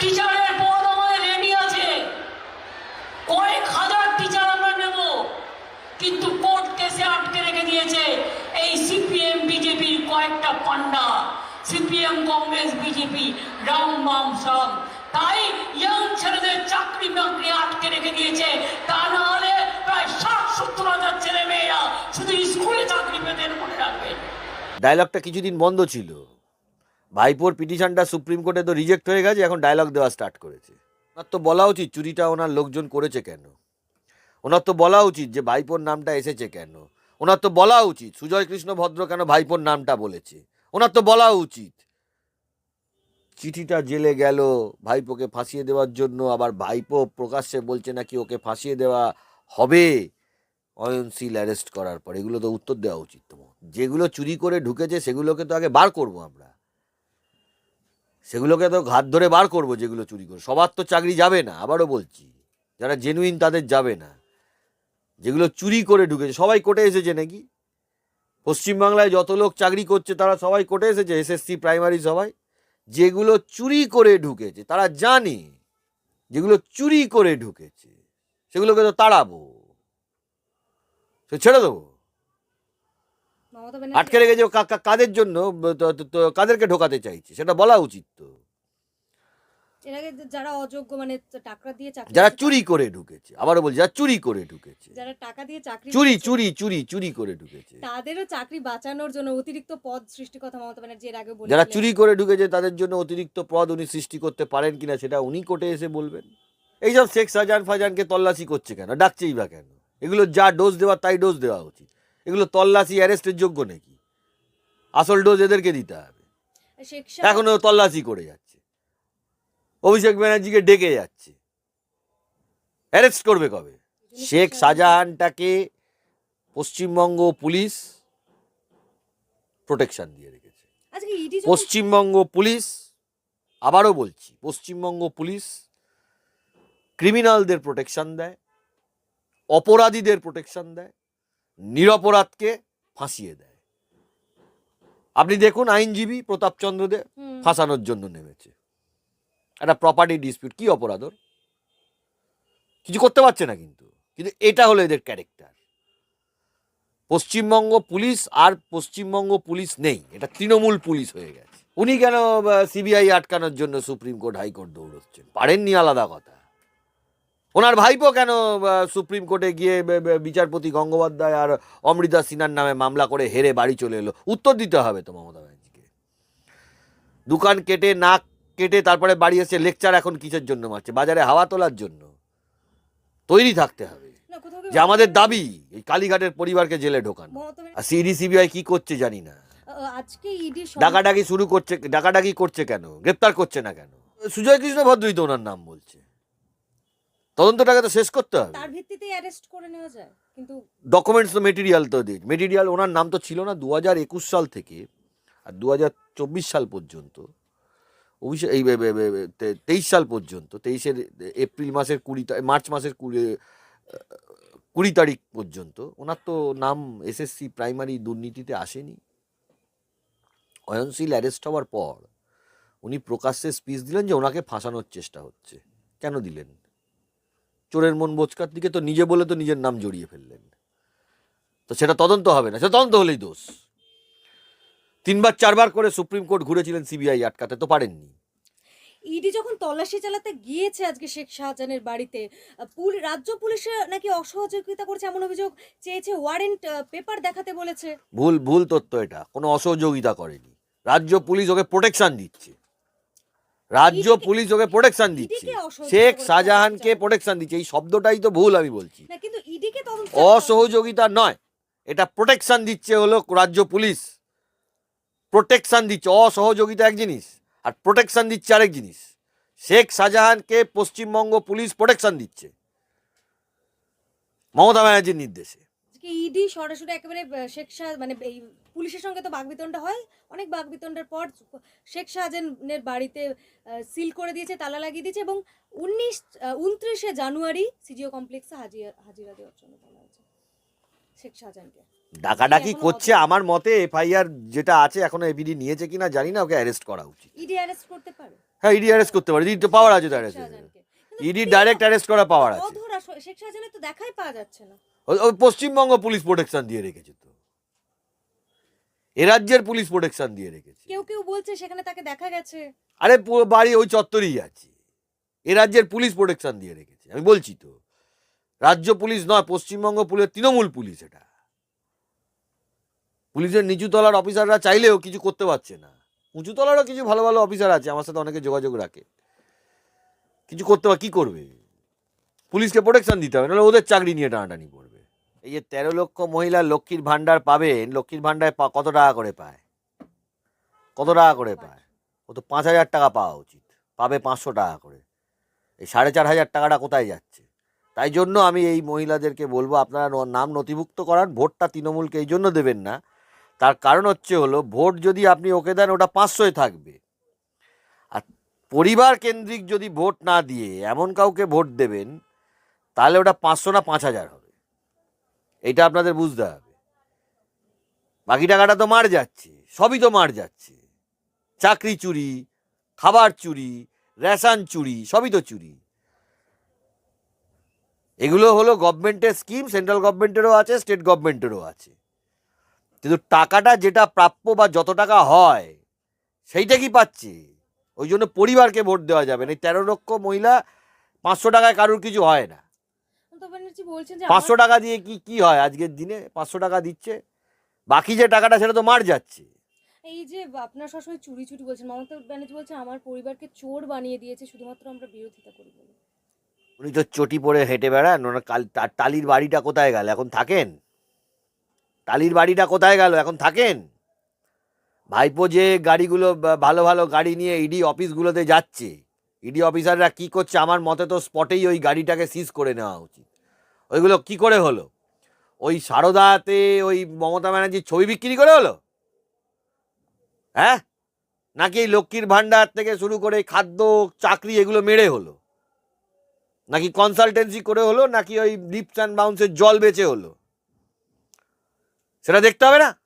টিচারের রেডি আছে। কয়েক হাজার টিচার আমরা কিন্তু কোর্ট কেসে আটকে রেখে দিয়েছে এই সিপিএম বিজেপির কয়েকটা পান্ডা। সিপিএম কংগ্রেস, বিজেপি তাই ইয়াং ছেলেদের চাকরি বাকরি আটকে রেখে দিয়েছে। তা প্রায় ষাট, সত্তর হাজার শুধু চাকরি পেতে মনে রাখবেন। ডায়লগটা কিছুদিন বন্ধ ছিল। ভাইপোর পিটিশনটা সুপ্রিম কোর্টে তো রিজেক্ট হয়ে গেছে, এখন ডায়লগ দেওয়া স্টার্ট করেছে। ওনার তো বলা উচিত চুরিটা ওনার লোকজন করেছে কেন? ওনার তো বলা উচিত যে ভাইপোর নামটা এসেছে কেন? ওনার তো বলা উচিত, সুজয় কৃষ্ণ ভদ্র কেন ভাইপোর নামটা বলেছে? ওনার তো বলা উচিত। চিঠিটা জেলে গেল ভাইপোকে ফাঁসিয়ে দেওয়ার জন্য, আবার ভাইপো প্রকাশ্যে বলছে নাকি ওকে ফাঁসিয়ে দেওয়া হবে। অয়নশীল অ্যারেস্ট করার পর, এগুলো তো উত্তর দেওয়া উচিত তোমার। যেগুলো চুরি করে ঢুকেছে, সেগুলোকে তো আগে বার করব আমরা। সেগুলোকে তো ঘাত ধরে বার করব যেগুলো চুরি করে। সবার তো চাকরি যাবে না, আবারও বলছি। যারা জেনুইন তাদের যাবে না। যেগুলো চুরি করে ঢুকেছে, সবাই কোর্টে এসেছে নাকি? পশ্চিমবাংলায় যত লোক চাকরি করছে, তারা সবাই কোর্টে এসেছে এসএসসি প্রাইমারি সবাই। যেগুলো চুরি করে ঢুকেছে, তারা জানে যেগুলো চুরি করে ঢুকেছে, সেগুলোকে তো তাড়াবো। সে ছেড়ে দেবো। আটকে রেখেছে কাদের জন্য? কাদেরকে ঢোকাতে চাইছে? সেটা বলা উচিত তো। এর আগে যারা অযোগ্য মানে টাকা দিয়ে চাকরি যারা চুরি করে ঢুকেছে। আবারও বলছি যারা চুরি করে ঢুকেছে। যারা টাকা দিয়ে চাকরি চুরি চুরি চুরি চুরি করে ঢুকেছে। তাদেরও চাকরি বাঁচানোর জন্য অতিরিক্ত পদ সৃষ্টির কথা মমতা ব্যানার্জি এর আগে বলেছিলেন। যারা চুরি করে ঢুকেছে তাদের জন্য অতিরিক্ত পদ উনি সৃষ্টি করতে পারেন কিনা সেটা উনি কোর্টে এসে বলবেন। এইসব শেখ সাজান ফাজানকে তল্লাশি করছে কেন? ডাকছেই বা কেন? এগুলো যা ডোজ দেওয়ার তাই ডোজ দেওয়া উচিত। এগুলো তল্লাশি অ্যারেস্টের যোগ্য নাকি? আসল ডোজ এদেরকে দিতে হবে। শেখ শাহ- এখনও তল্লাশি করে যাচ্ছে। অভিষেক ব্যানার্জিকে ডেকে যাচ্ছে। অ্যারেস্ট করবে কবে? শেখ শাহজাহানটাকে পশ্চিমবঙ্গ পুলিশ প্রোটেকশন দিয়ে রেখেছে। পশ্চিমবঙ্গ পুলিশ আবারও বলছি পশ্চিমবঙ্গ পুলিশ ক্রিমিনালদের প্রোটেকশন দেয় অপরাধীদের প্রোটেকশন দেয় নিরপরাধকে ফাঁসিয়ে দেয়। আপনি দেখুন আইনজীবী প্রতাপচন্দ্র দে ফাঁসানোর জন্য নেমেছে। একটা প্রপার্টি ডিসপিউট কি অপরাধ ওর? কিছু করতে পারছে না কিন্তু। কিন্তু এটা হলো এদের ক্যারেক্টার পশ্চিমবঙ্গ পুলিশ আর পশ্চিমবঙ্গ পুলিশ নেই। এটা তৃণমূল পুলিশ হয়ে গেছে। উনি কেন সিবিআই আটকানোর জন্য সুপ্রিম কোর্ট হাইকোর্ট দৌড়চ্ছেন? পারেননি আলাদা কথা। ওনার ভাইপো কেন সুপ্রিম কোর্টে গিয়ে বিচারপতি গঙ্গোপাধ্যায় আর অমৃতা সিনহার নামে মামলা করে হেরে বাড়ি চলে এলো? উত্তর দিতে হবে তো মমতা ব্যানার্জিকে। দোকান কেটে নাক কেটে তারপরে বাড়ি এসে লেকচার এখন কিসের জন্য মারছে? বাজারে হাওয়া তোলার জন্য। তৈরি থাকতে হবে। যে আমাদের দাবি এই কালীঘাটের পরিবারকে জেলে ঢোকানো। আর সিডি সিবিআই কি করছে জানি না। আজকে ইডি ডাকাডাকি শুরু করছে ডাকাডাকি করছে কেন? গ্রেপ্তার করছে না কেন? সুজয় কৃষ্ণ ভদ্রই তো ওনার নাম বলছে। তদন্তটাকে তো শেষ করতে হবে। তার ভিত্তিতে অ্যারেস্ট করে নেওয়া যায় কিন্তু ডকুমেন্টস তো মেটেরিয়াল তো দিয়েছে মেটেরিয়াল ওনার নাম তো ছিল না দু হাজার একুশ সাল থেকে আর দু হাজার চব্বিশ সাল পর্যন্ত। অভিষেক এই তেইশ সাল পর্যন্ত তেইশের এপ্রিল মাসের কুড়ি মার্চ মাসের কুড়ি কুড়ি তারিখ পর্যন্ত ওনার তো নাম এসএসসি প্রাইমারি দুর্নীতিতে আসেনি। অয়নশীল অ্যারেস্ট হওয়ার পর উনি প্রকাশ্যে স্পিচ দিলেন যে ওনাকে ফাঁসানোর চেষ্টা হচ্ছে। কেন দিলেন? চোরের মন বোচকার দিকে তো নিজে বলে তো নিজের নাম জড়িয়ে ফেললেন। তো সেটা তদন্ত হবে না সেটা তদন্ত হলেই দোষ। তিনবার চারবার করে সুপ্রিম কোর্ট ঘুরেছিলেন সিবিআই আটকাতে তো পারেননি। ইডি যখন তল্লাশি চালাতে গিয়েছে আজকে শেখ শাহজাহানের বাড়িতে রাজ্য পুলিশে নাকি অসহযোগিতা করেছে এমন অভিযোগ চেয়েছে ওয়ারেন্ট পেপার দেখাতে বলেছে। ভুল ভুল তথ্য এটা কোনো অসহযোগিতা করেনি। রাজ্য পুলিশ ওকে প্রোটেকশন দিচ্ছে। রাজ্য পুলিশ ওকে প্রোটেকশন দিচ্ছে। শেখ শাহজাহানকে প্রোটেকশন দিচ্ছে। এই শব্দটাই তো ভুল আমি বলছি। অসহযোগিতা নয় এটা প্রোটেকশন দিচ্ছে হলো রাজ্য পুলিশ। প্রোটেকশন দিচ্ছে অসহযোগিতা এক জিনিস আর প্রোটেকশন দিচ্ছে আরেক জিনিস। শেখ শাহজাহানকে পশ্চিমবঙ্গ পুলিশ প্রোটেকশন দিচ্ছে। মমতা ব্যানার্জির নির্দেশে। আজকে ইডি সরাসরি একেবারে শেখ শাহ মানে এই পুলিশের সঙ্গে তো বাগবিতণ্ডা হয়। অনেক বাগবিতণ্ডার পর শেখ শাহজাহানের বাড়িতে সিল করে দিয়েছে তালা লাগিয়ে দিয়েছে এবং উনিশ উনত্রিশে জানুয়ারি সিজিও কমপ্লেক্সে হাজিরা হাজিরা দেওয়ার জন্য বলা হয়েছে শেখ শাহজাহানকে। ডাকাডাকি করছে আমার মতে এফআইআর যেটা আছে এখনও এবিডি নিয়েছে কিনা জানি না ওকে অ্যারেস্ট করা উচিত। ইডি অ্যারেস্ট করতে পারে। হ্যাঁ ইডি অ্যারেস্ট করতে পারে ইডি তো পাওয়ার আছে তো অ্যারেস্ট ইডি ডাইরেক্ট অ্যারেস্ট করা পাওয়ার আছে। অধরা শেখ শাহজাহানের তো দেখাই পাওয়া যাচ্ছে না। পশ্চিমবঙ্গ পুলিশ প্রোটেকশন দিয়ে রেখেছে তো। এ রাজ্যের পুলিশ প্রোটেকশন দিয়ে রেখেছে। কেউ কেউ বলছে সেখানে তাকে দেখা গেছে। আরে বাড়ি ওই চত্বরেই আছে। এ রাজ্যের পুলিশ প্রোটেকশন দিয়ে রেখেছে। আমি বলছি তো রাজ্য পুলিশ নয় পশ্চিমবঙ্গ পুলিশ তৃণমূল পুলিশ এটা। পুলিশের নিচু তলার অফিসাররা চাইলেও কিছু করতে পারছে না। উঁচু তলারও কিছু ভালো ভালো অফিসার আছে আমার সাথে অনেকে যোগাযোগ রাখে। কিছু করতে পার কি করবে? পুলিশকে প্রোটেকশন দিতে হবে নাহলে ওদের চাকরি নিয়ে টানাটানি করবে। এই যে তেরো লক্ষ মহিলা লক্ষ্মীর ভাণ্ডার পাবেন লক্ষ্মীর ভাণ্ডারে পা- কত টাকা করে পায়? কত টাকা করে পায়? ও তো পাঁচ হাজার টাকা পাওয়া উচিত পাবে পাঁচশো টাকা করে। এই সাড়ে চার হাজার টাকাটা কোথায় যাচ্ছে? তাই জন্য আমি এই মহিলাদেরকে বলব আপনারা নাম নথিভুক্ত করান ভোটটা তৃণমূলকে এই জন্য দেবেন না। তার কারণ হচ্ছে হলো ভোট যদি আপনি ওকে দেন ওটা পাঁচশোয় থাকবে। আর পরিবার কেন্দ্রিক যদি ভোট না দিয়ে এমন কাউকে ভোট দেবেন তাহলে ওটা পাঁচশো না পাঁচ হাজার হবে। এইটা আপনাদের বুঝতে হবে। বাকি টাকাটা তো মার যাচ্ছে, সবই তো মার যাচ্ছে। চাকরি চুরি, খাবার চুরি, রেশন চুরি, সবই তো চুরি। এগুলো হলো গভর্নমেন্টের স্কিম, সেন্ট্রাল গভর্নমেন্টেরও আছে, স্টেট গভর্নমেন্টেরও আছে। কিন্তু টাকাটা যেটা প্রাপ্য বা যত টাকা হয়, সেইটা কি পাচ্ছে? ওই জন্য পরিবারকে ভোট দেওয়া যাবে, না এই তেরো লক্ষ মহিলা পাঁচশো টাকায় কারুর কিছু হয় না। বলছেন যে পাঁচশো টাকা দিয়ে কি কি হয় আজকের দিনে? পাঁচশো টাকা দিচ্ছে। বাকি যে টাকাটা সেটা তো মার যাচ্ছে। এই যে আপনার সবসময় চুরি চুরি বলছেন মমতা ব্যানার্জি বলছে আমার পরিবারকে চোর বানিয়ে দিয়েছে শুধুমাত্র আমরা বিরোধিতা করি বলে। উনি তো চটি পরে হেঁটে বেড়ান ওনার কাল টালির বাড়িটা কোথায় গেল? এখন থাকেন? টালির বাড়িটা কোথায় গেল? এখন থাকেন? ভাইপো যে গাড়িগুলো ভালো ভালো গাড়ি নিয়ে ইডি অফিসগুলোতে যাচ্ছে ইডি অফিসাররা কি করছে? আমার মতে তো স্পটেই ওই গাড়িটাকে সিজ করে নেওয়া উচিত। ওইগুলো কি করে হলো? ওই সারদাতে ওই মমতা ব্যানার্জির ছবি বিক্রি করে হলো? হ্যাঁ? নাকি এই লক্ষ্মীর ভাণ্ডার থেকে শুরু করে খাদ্য, চাকরি এগুলো মেরে হলো? নাকি কনসালটেন্সি করে হলো? নাকি ওই লিপস অ্যান্ড বাউন্সের জল বেঁচে হলো? সেটা দেখতে হবে না?